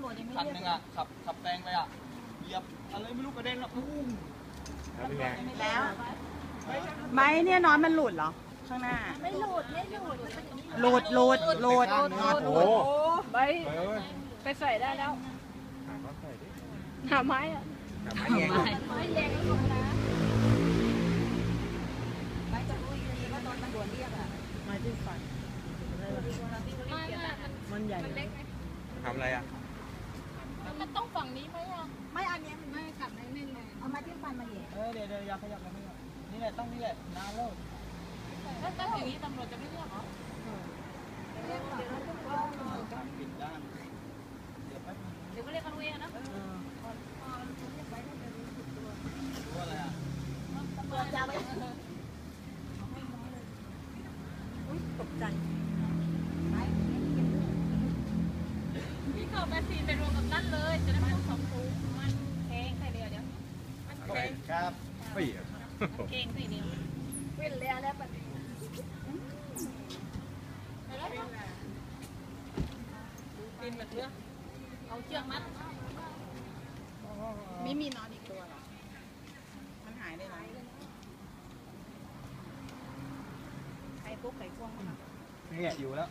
ำรวจยังไม่คันเรียกหนึงอะขับขับแซงไปอะเหยียบอะไรไม่รู้กระเด็นอะปุ้งแล้วเป็นไงแล้วไม้เนี่ยน้อยมันหลุดเหรอ ข้างหน้า ไม่หลุดไม่หลุดมันเป็นอย่างนี้หลุดหลุดหลุดโอ้โหไปไปเว้ยไปใส่ได้แล้วถามว่าใส่ดิหาไม้อะถามมาแยงไม่แรงก็ธรรมดาไม่จะรู้อีกทีว่าตอนตำรวจเรียกอะไม้จิ้มฟันไม่ไม่มันมันใหญ่มันเล็กไงทำอะไรอะมั นี้ไหมอะไม่อันนี้ยไม่กัดไม่แน่นเลยเอามาที่ฟันมาเหยียเออเดี๋ยวเดี๋ยวอย่าขยับนะพี่ยนี่แหละต้องนี่แหละนานแล้วแล้วถ้าอย่างนี้ตำรวจจะไม่เรียกเหรอเรียกเดี๋ยวเราจะว่าการปิดด้านเดี๋ยวแป๊บนึงเดี๋ยวก็เรียกกันเองนะรู้อะไรอะตำรวจจะไปตกใจ เข้าแมสซีนไปรวมกับนั่นเลย จะได้ไม่ต้องสองถุงมันแข้งใส่เดียวเดี๋ยวมันแข็งครับเฮ้ยมันแข้งใส่เดียวเว้นแล้วแล้วปัดไปแล้วดินแบบเนื้อเอาเชือกมัดไม่มีนอนอีกตัวหรอ มันหายได้ไหมไข่ปุ๊กไข่ควงมันนี่แหละอยู่แล้ว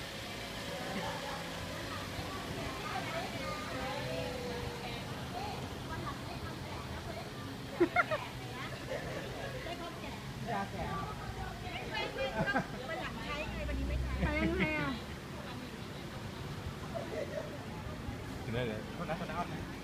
ราอยู่นี่ไหมลืมเบียร์เยอะเยอะเยอะเยอะคุณน้อยฟินไปเลยไปยังไงอะ